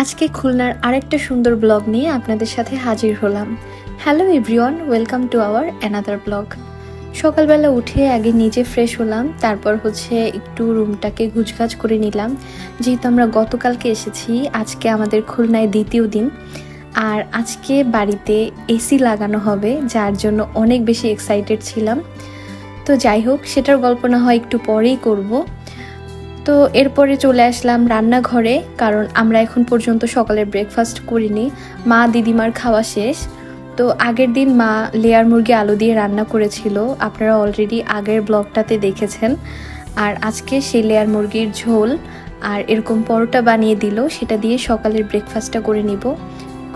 আজকে খুলনার আরেকটা সুন্দর ব্লগ নিয়ে আপনাদের সাথে হাজির হলাম। Hello everyone welcome to our another blog সকালবেলা উঠে আগে নিজে ফ্রেশ হলাম, তারপর হচ্ছে একটু রুমটাকে গুছগাছ করে নিলাম। যেহেতু আমরা গতকালকে এসেছি, আজকে আমাদের খুলনায় দ্বিতীয় দিন। আর আজকে বাড়িতে এসি লাগানো হবে, যার জন্য অনেক বেশি এক্সাইটেড ছিলাম। তো যাই হোক, সেটার গল্প না হয় একটু পরেই করব। তো এরপরে চলে আসলাম রান্নাঘরে, কারণ আমরা এখন পর্যন্ত সকালের ব্রেকফাস্ট করিনি। মা, দিদিমার খাওয়া শেষ। তো আগের দিন মা লেয়ার মুরগি আলু দিয়ে রান্না করেছিল। আপনারা অলরেডি আগের ব্লগটাতে দেখেছেন। আর আজকে সেই লেয়ার মুরগির ঝোল আর এরকম পরোটা বানিয়ে দিল, সেটা দিয়ে সকালের ব্রেকফাস্টটা করে নিব।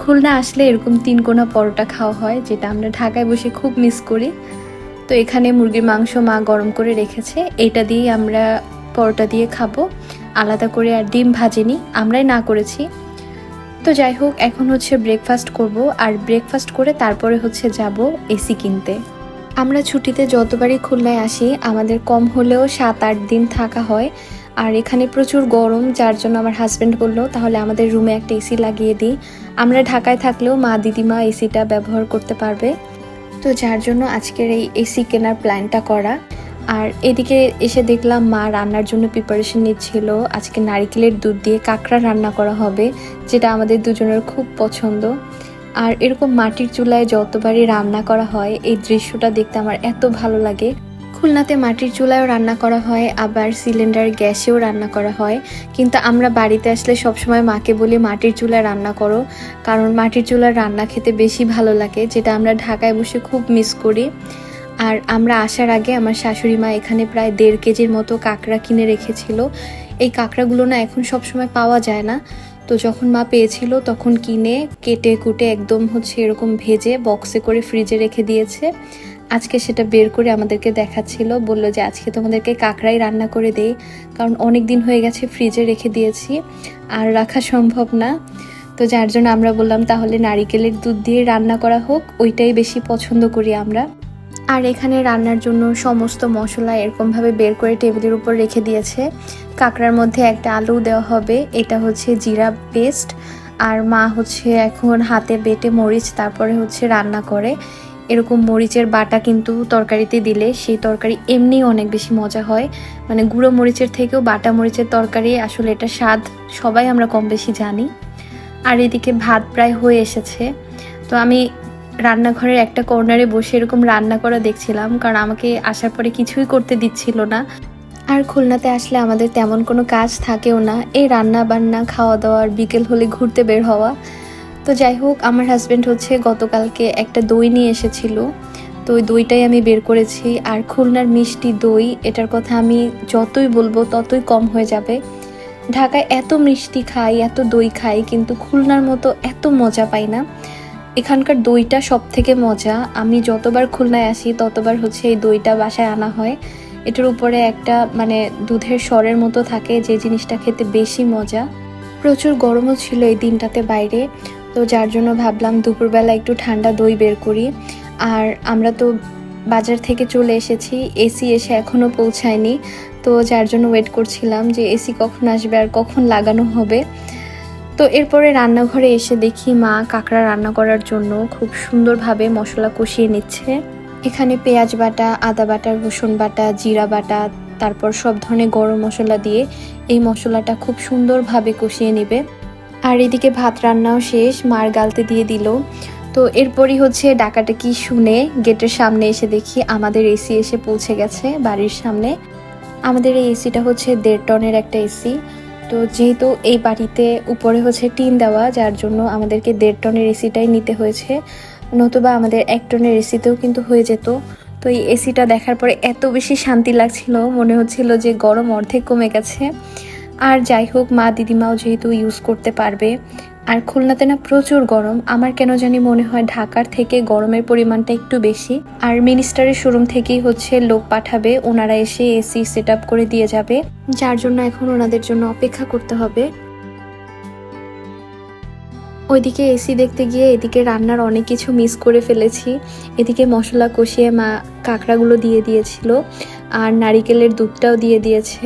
খুলনা আসলে এরকম তিন কোনা পরোটা খাওয়া হয়, যেটা আমরা ঢাকায় বসে খুব মিস করি। তো এখানে মুরগির মাংস মা গরম করে রেখেছে। এটা দিয়েই আমরা পরোটা দিয়ে খাব। আলাদা করে আর ডিম ভাজেনি, আমরাই না করেছি। তো যাই হোক, এখন হচ্ছে ব্রেকফাস্ট করব আর ব্রেকফাস্ট করে তারপরে হচ্ছে যাব এসি কিনতে। আমরা ছুটিতে যতবারই খুলনায় আসি, আমাদের কম হলেও সাত আট দিন থাকা হয়। আর এখানে প্রচুর গরম, যার জন্য আমার হাজব্যান্ড বলল, তাহলে আমাদের রুমে একটা এসি লাগিয়ে দিই। আমরা ঢাকায় থাকলেও মা, দিদিমা এসিটা ব্যবহার করতে পারবে। তো যার জন্য আজকের এই এসি কেনার প্ল্যানটা করা। আর এদিকে এসে দেখলাম মা রান্নার জন্য প্রিপারেশন নিচ্ছিল। আজকে নারিকেলের দুধ দিয়ে কাঁকড়া রান্না করা হবে, যেটা আমাদের দুজনের খুব পছন্দ। আর এরকম মাটির চুলায় যতবারই রান্না করা হয়, এই দৃশ্যটা দেখতে আমার এত ভালো লাগে। খুলনাতে মাটির চুলায়ও রান্না করা হয়, আবার সিলিন্ডার গ্যাসেও রান্না করা হয়। কিন্তু আমরা বাড়িতে আসলে সবসময় মাকে বলি, মাটির চুলায় রান্না করো। কারণ মাটির চুলার রান্না খেতে বেশি ভালো লাগে, যেটা আমরা ঢাকায় বসে খুব মিস করি। আর আমরা আসার আগে আমার শাশুড়ি মা এখানে প্রায় দেড় কেজির মতো কাঁকড়া কিনে রেখেছিল। এই কাঁকড়াগুলো না এখন সবসময় পাওয়া যায় না। তো যখন মা পেয়েছিল তখন কিনে, কেটে কুটে একদম হচ্ছে এরকম ভেজে বক্সে করে ফ্রিজে রেখে দিয়েছে। আজকে সেটা বের করে আমাদেরকে দেখাচ্ছিল। বলল যে আজকে তোমাদেরকে কাঁকড়াই রান্না করে দেই। কারণ অনেক দিন হয়ে গেছে ফ্রিজে রেখে দিয়েছি। আর রাখা সম্ভব না। তো যার জন্য আমরা বললাম তাহলে নারিকেলের দুধ দিয়ে রান্না করা হোক। ওইটাই বেশি পছন্দ করি আমরা। আর এখানে রান্নার জন্য সমস্ত মশলা এরকমভাবে বের করে টেবিলের উপর রেখে দিয়েছে। কাঁকড়ার মধ্যে একটা আলু দেওয়া হবে, এটা হচ্ছে জিরা পেস্ট, আর মা হচ্ছে এখন হাতে বেটে মরিচ, তারপরে হচ্ছে রান্না করে। এরকম মরিচের বাটা কিন্তু তরকারিতে দিলে সেই তরকারি এমনি অনেক বেশি মজা হয়। মানে গুঁড়ো মরিচের থেকেও বাটা মরিচের তরকারি আসলে এটা স্বাদ সবাই আমরা কম বেশি জানি। আর এদিকে ভাত প্রায় হয়ে এসেছে। তো আমি রান্নাঘরের একটা কর্নারে বসে এরকম রান্না করা দেখছিলাম, কারণ আমাকে আসার পরে কিছুই করতে দিচ্ছিল না। আর খুলনাতে আসলে আমাদের তেমন কোনো কাজ থাকেও না, এই রান্না বান্না খাওয়া দাওয়ার বিকেল হলে ঘুরতে বের হওয়া। তো যাই হোক, আমার হাজব্যান্ড হচ্ছে গতকালকে একটা দই নিয়ে এসেছিল। তো ওই দইটাই আমি বের করেছি। আর খুলনার মিষ্টি দই, এটার কথা আমি যতই বলব ততই কম হয়ে যাবে। ঢাকায় এত মিষ্টি খাই, এত দই খাই, কিন্তু খুলনার মতো এত মজা পাই না। এখানকার দইটা সব থেকে মজা। আমি যতবার খুলনায় আসি, ততবার হচ্ছে এই দইটা বাসায় আনা হয়। এটার উপরে একটা মানে দুধের স্বরের মতো থাকে, যে জিনিসটা খেতে বেশি মজা। প্রচুর গরমও ছিল এই দিনটাতে বাইরে, তো যার জন্য ভাবলাম দুপুরবেলা একটু ঠান্ডা দই বের করি। আর আমরা তো বাজার থেকে চলে এসেছি, এসি এসে এখনও পৌঁছায়নি। তো যার জন্য ওয়েট করছিলাম যে এসি কখন আসবে আর কখন লাগানো হবে। তো এরপরে রান্নাঘরে এসে দেখি মা কাঁকড়া রান্না করার জন্য খুব সুন্দরভাবে মশলা কষিয়ে নিচ্ছে। এখানে পেঁয়াজ বাটা, আদা বাটা, রসুন বাটা, জিরা বাটা, তারপর সব ধরনের গরম মশলা দিয়ে এই মশলাটা খুব সুন্দরভাবে কষিয়ে নেবে। আর এদিকে ভাত রান্নাও শেষ, মার গালতে দিয়ে দিল। তো এরপরই হচ্ছে ডাকাটা কি শুনে গেটের সামনে এসে দেখি আমাদের এসি এসে পৌঁছে গেছে বাড়ির সামনে। আমাদের এই এসিটা হচ্ছে দেড় টনের একটা এসি। তো যেহেতু এই বাড়িতে উপরে হচ্ছে টিন দেওয়া, যার জন্য আমাদেরকে দেড় টনের এসিটাই নিতে হয়েছে। নতুবা আমাদের এক টনের এসিতেও কিন্তু হয়ে যেত। তো এই এসিটা দেখার পরে এত বেশি শান্তি লাগছিল, মনে হচ্ছিল যে গরম অর্ধেক কমে গেছে। আর যাই হোক, মা, দিদিমাও যেহেতু ইউজ করতে পারবে আর খুলনাতে না প্রচুর গরম। আমার কেন জানি মনে হয় ঢাকার থেকে গরমের পরিমাণটা একটু বেশি। আর মিনিস্টারের শোরুম থেকেই হচ্ছে লোক পাঠাবে, ওনারা এসে এসি সেট করে দিয়ে যাবে। যার জন্য এখন ওনাদের জন্য অপেক্ষা করতে হবে। ওইদিকে এসি দেখতে গিয়ে এদিকে রান্নার অনেক কিছু মিস করে ফেলেছি। এদিকে মশলা কষিয়ে মা কাঁকড়াগুলো দিয়ে দিয়েছিল, আর নারিকেলের দুধটাও দিয়ে দিয়েছে।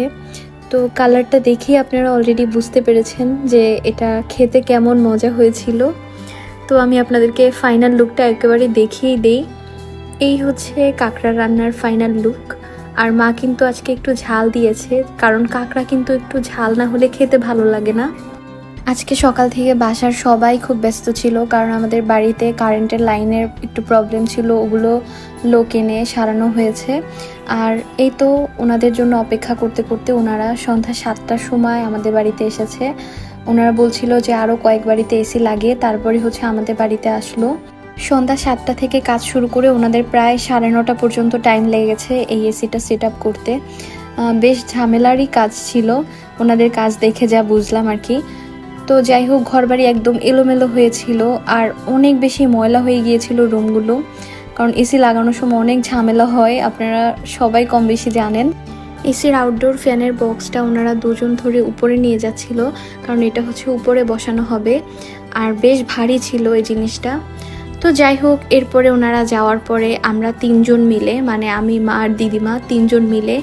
তো কালারটা দেখেই আপনারা অলরেডি বুঝতে পেরেছেন যে এটা খেতে কেমন মজা হয়েছিল। তো আমি আপনাদেরকে ফাইনাল লুকটা একেবারে দেখিয়ে দেই। এই হচ্ছে কাঁকড়া রান্নার ফাইনাল লুক আর মা কিন্তু আজকে একটু ঝাল দিয়েছে, কারণ কাঁকড়া কিন্তু একটু ঝাল না হলে খেতে ভালো লাগে না। আজকে সকাল থেকে বাসার সবাই খুব ব্যস্ত ছিল, কারণ আমাদের বাড়িতে কারেন্টের লাইনের একটু প্রবলেম ছিল, ওগুলো লোক এনে সারানো হয়েছে। আর এই তো ওনাদের জন্য অপেক্ষা করতে করতে ওনারা সন্ধ্যা সাতটার সময় আমাদের বাড়িতে এসেছে। ওনারা বলছিল যে আরও কয়েক বাড়িতে এসি লাগে, তারপরে হচ্ছে আমাদের বাড়িতে আসলো। সন্ধ্যা সাতটা থেকে কাজ শুরু করে ওনাদের প্রায় সাড়ে নটা পর্যন্ত টাইম লেগেছে এই এসিটা সেট আপ করতে বেশ ঝামেলারই কাজ ছিল। ওনাদের কাজ দেখে যা বুঝলাম আর কি। তো যাই হোক, ঘরবাড়ি একদম এলোমেলো হয়েছিল আর অনেক বেশি ময়লা হয়ে গিয়েছিল রুমগুলো। কারণ এসি লাগানোর সময় অনেক ঝামেলা হয়, আপনারা সবাই কম বেশি জানেন। এসির আউটডোর ফ্যানের বক্সটা ওনারা দুজন ধরে উপরে নিয়ে যাচ্ছিল, কারণ এটা হচ্ছে উপরে বসানো হবে। আর বেশ ভারী ছিল এই জিনিসটা। তো যাই হোক, এরপরে ওনারা যাওয়ার পরে আমরা তিনজন মিলে মানে আমি, মা আর দিদিমা, তিনজন মিলে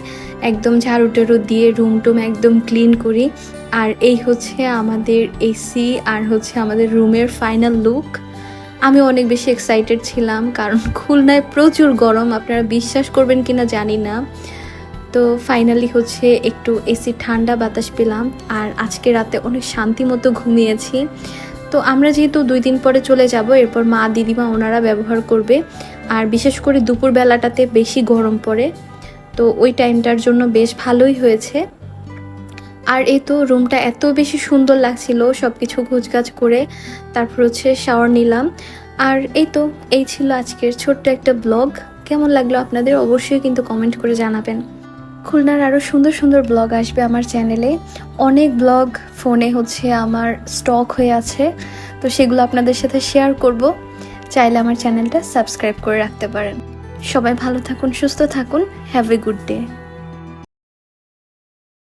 একদম ঝাড়ু টাড়ু দিয়ে রুম টুম একদম ক্লিন করি। আর এই হচ্ছে আমাদের এসি আর হচ্ছে আমাদের রুমের ফাইনাল লুক আমি অনেক বেশি এক্সাইটেড ছিলাম, কারণ খুলনায় প্রচুর গরম, আপনারা বিশ্বাস করবেন কিনা জানি না। তো ফাইনালি হচ্ছে একটু এসি ঠান্ডা বাতাস পেলাম, আর আজকে রাতে অনেক শান্তি মতো ঘুমিয়েছি। তো আমরা যেহেতু দুই দিন পরে চলে যাব, এরপর মা, দিদিমা ওনারা ব্যবহার করবে। আর বিশেষ করে দুপুর বেলাটাতে বেশি গরম পড়ে। তো ওই টাইমটার জন্য বেশ ভালোই হয়েছে। আর এই তো রুমটা এত বেশি সুন্দর লাগছিল সব কিছু গোছগাছ করে, তারপর হচ্ছে শাওয়ার নিলাম। আর এই তো, এই ছিল আজকের ছোট্ট একটা ব্লগ কেমন লাগল আপনাদের অবশ্যই কিন্তু কমেন্ট করে জানাবেন। খুলনার আরও সুন্দর সুন্দর ব্লগ আসবে আমার চ্যানেলে অনেক ব্লগ ফোনে হচ্ছে আমার স্টক হয়ে আছে, তো সেগুলো আপনাদের সাথে শেয়ার করব। চাইলে আমার চ্যানেলটা সাবস্ক্রাইব করে রাখতে পারেন। সবাই ভালো থাকুন সুস্থ থাকুন হ্যাভ এ গুড ডে